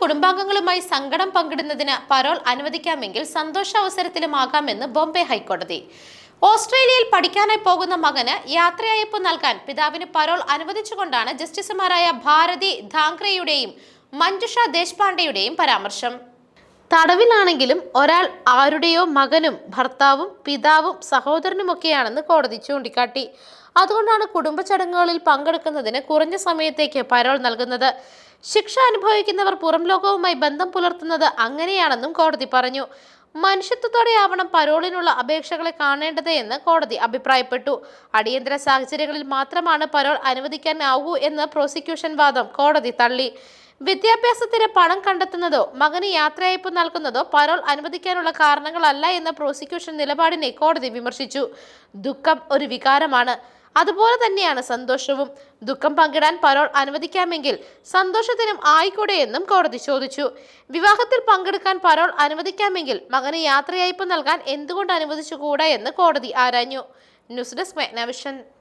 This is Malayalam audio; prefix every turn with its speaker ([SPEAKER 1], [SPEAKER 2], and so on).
[SPEAKER 1] കുടുംബാംഗങ്ങളുമായി സങ്കടം പങ്കിടുന്നതിന് പരോൾ അനുവദിക്കാമെങ്കിൽ സന്തോഷാവസരത്തിലുമാകാമെന്ന് ബോംബെ ഹൈക്കോടതി. ഓസ്ട്രേലിയയിൽ പഠിക്കാനായി പോകുന്ന മകന് യാത്രയയപ്പ് നൽകാൻ പിതാവിന് പരോൾ അനുവദിച്ചുകൊണ്ടാണ് ജസ്റ്റിസുമാരായ ഭാരതി ധാങ്ക്രയുടെയും മഞ്ജുഷ ദേശ്പാണ്ഡെയുടെയും പരാമർശം. തടവിലാണെങ്കിലും ഒരാൾ ആരുടെയോ മകനും ഭർത്താവും പിതാവും സഹോദരനുമൊക്കെയാണെന്ന് കോടതി ചൂണ്ടിക്കാട്ടി. അതുകൊണ്ടാണ് കുടുംബ ചടങ്ങുകളിൽ പങ്കെടുക്കുന്നതിന് കുറഞ്ഞ സമയത്തേക്ക് പരോൾ നൽകുന്നത്. ശിക്ഷ അനുഭവിക്കുന്നവർ പുറം ലോകവുമായി ബന്ധം പുലർത്തുന്നത് അങ്ങനെയാണെന്നും കോടതി പറഞ്ഞു. മനുഷ്യത്വത്തോടെയാവണം പരോളിനുള്ള അപേക്ഷകളെ കാണേണ്ടത് എന്ന് കോടതി അഭിപ്രായപ്പെട്ടു. അടിയന്തര സാഹചര്യങ്ങളിൽ മാത്രമാണ് പരോൾ അനുവദിക്കാനാവൂ എന്ന് പ്രോസിക്യൂഷൻ വാദം കോടതി തള്ളി. വിദ്യാഭ്യാസത്തിന് പണം കണ്ടെത്തുന്നതോ മകന് യാത്രയയപ്പ് നൽകുന്നതോ പരോൾ അനുവദിക്കാനുള്ള കാരണങ്ങളല്ല എന്ന പ്രോസിക്യൂഷൻ നിലപാടിനെ കോടതി വിമർശിച്ചു. ദുഃഖം ഒരു വികാരമാണ്. അതുപോലെ തന്നെയാണ് സന്തോഷവും. ദുഃഖം പങ്കിടാൻ പരോൾ അനുവദിക്കാമെങ്കിൽ സന്തോഷത്തിനും ആയിക്കൂടെ എന്നും കോടതി ചോദിച്ചു. വിവാഹത്തിൽ പങ്കെടുക്കാൻ പരോൾ അനുവദിക്കാമെങ്കിൽ മകന് യാത്രയയപ്പ് നൽകാൻ എന്തുകൊണ്ട് അനുവദിച്ചുകൂടാ എന്ന് കോടതി ആരാഞ്ഞു. News desk മെഗ്നവിഷൻ